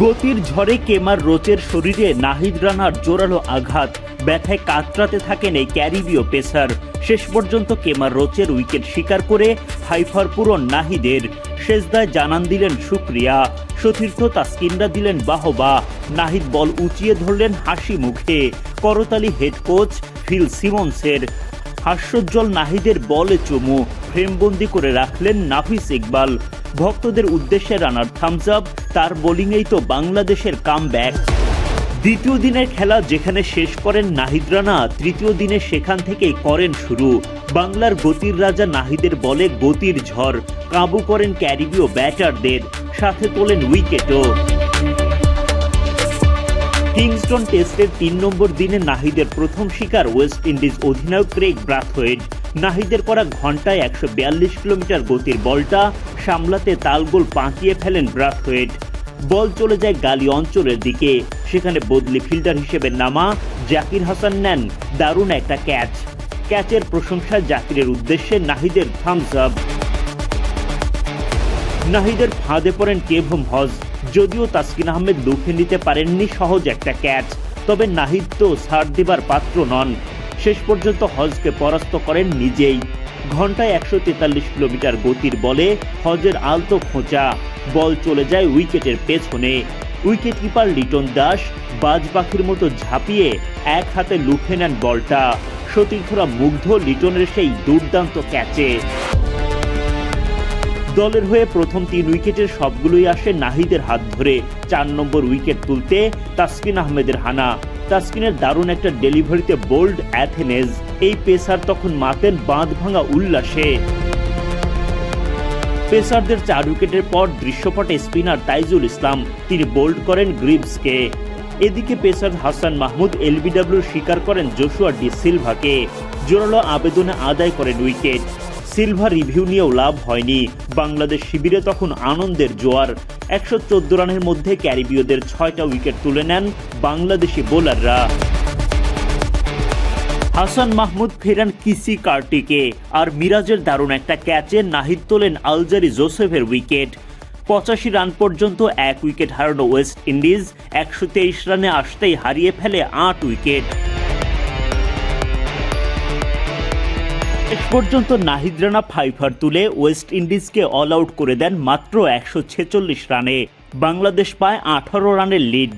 গতির ঝড়ে কেমার রোচের শরীরে নাহিদ রানার জোরালো আঘাত। ব্যথায় কাতরাতে থাকেন এই ক্যারিবীয় পেসার। শেষ পর্যন্ত কেমার রোচের উইকেট শিকার করে হাইফার পূরণ নাহিদের। শেষদায় জানান দিলেন সুক্রিয়া সতীর্থ তাস্কিনরা দিলেন বাহবা। নাহিদ বল উঁচিয়ে ধরলেন হাসি মুখে। করতালি হেড কোচ ফিল সিমন্সের। হাস্যোজ্জ্বল নাহিদের বলে চুমু। ফ্রেমবন্দি করে রাখলেন নাফিস ইকবাল। ভক্তদের উদ্দেশ্যে রানার থামস আপ তার বোলিংয়েই তো বাংলাদেশের কাম ব্যাক দ্বিতীয় দিনের খেলা যেখানে শেষ করেন নাহিদ রানা, তৃতীয় দিনে সেখান থেকেই করেন শুরু। বাংলার গতির রাজা নাহিদের বলে গতির ঝড়, কাবু করেন ক্যারিবীয় ব্যাটারদের, সাথে তোলেন উইকেটও কিংস্টন টেস্টের তিন নম্বর দিনে নাহিদের প্রথম শিকার ওয়েস্ট ইন্ডিজ অধিনায়ক ক্রেগ ব্রাথওয়েড। নাহিদের করা ঘন্টায় একশো বিয়াল্লিশ কিলোমিটার গতির বলটা সামলাতে তালগোল পাঁকিয়ে ফেলেন ব্রাথওয়েড বল চলে যায় গালি অঞ্চলের দিকে। সেখানে বদলি ফিল্ডার হিসেবে নামা জাকির হাসান নেন দারুণ একটা ক্যাচ। ক্যাচের প্রশংসা জাকিরের উদ্দেশ্যে নাহিদের থামস আপ নাহিদের ফাঁদে পড়েন কেভম হজ। যদিও তাসকিন আহমেদ লুফে নিতে পারেননি সহজ একটা ক্যাচ, তবে নাহিদ তো ছাড় দেবার পাত্র নন। শেষ পর্যন্ত হজকে পরাস্ত করেন নিজেই। ঘন্টায় একশো তেতাল্লিশ কিলোমিটার গতির বলে হজের আলতো খোঁচা। বল চলে যায় উইকেটের পেছনে। উইকেট কিপার লিটন দাস বাজ পাখির মতো ঝাঁপিয়ে এক হাতে লুফে নেন বলটা। সতীর্থরা মুগ্ধ লিটনের সেই দুর্দান্ত ক্যাচে। দলের হয়ে প্রথম তিন উইকেটের সবগুলোই আসে নাহিদের হাত ধরে। চার নম্বর উইকেট তুলতে তাসকিন আহমেদের হানা। তাসকিনের দারুণ একটা ডেলিভারিতে বোল্ড অ্যাথেনেজ। এই পেসার তখন মাতেন বাঁধ ভাঙা উল্লাসে। পেসারদের চার উইকেটের পর দৃশ্যপটে স্পিনার তাইজুল ইসলাম, তিনি বোল্ড করেন গ্রিভসকে। এদিকে পেসার হাসান মাহমুদ এলবিডব্লিউ স্বীকার করেন জোশুয়া ডি সিলভাকে। জোরালো আবেদনে আদায় করেন উইকেট। সিলভা রিভিউ নিয়েও লাভ হয়নি। বাংলাদেশ শিবিরে তখন আনন্দের জোয়ার। একশো চোদ্দ রানের মধ্যে ক্যারিবীয়দের ছয়টা উইকেট তুলে নেন বাংলাদেশি বোলাররা। হাসান মাহমুদ ফেরান কিসি কার্টিকে আর মিরাজের দারুণ একটা ক্যাচে নাহিদ তোলেন আলজারি জোসেফের উইকেট। পঁচাশি রান পর্যন্ত এক উইকেট হারানো ওয়েস্ট ইন্ডিজ, একশো তেইশ রানে আসতেই হারিয়ে ফেলে আট উইকেট। পর্যন্ত নাহিদ রানা ফাইভার তুলে ওয়েস্ট ইন্ডিজকে অল আউট করে দেন মাত্র একশো ছেচল্লিশ রানে। বাংলাদেশ পায় আঠারো রানের লিড।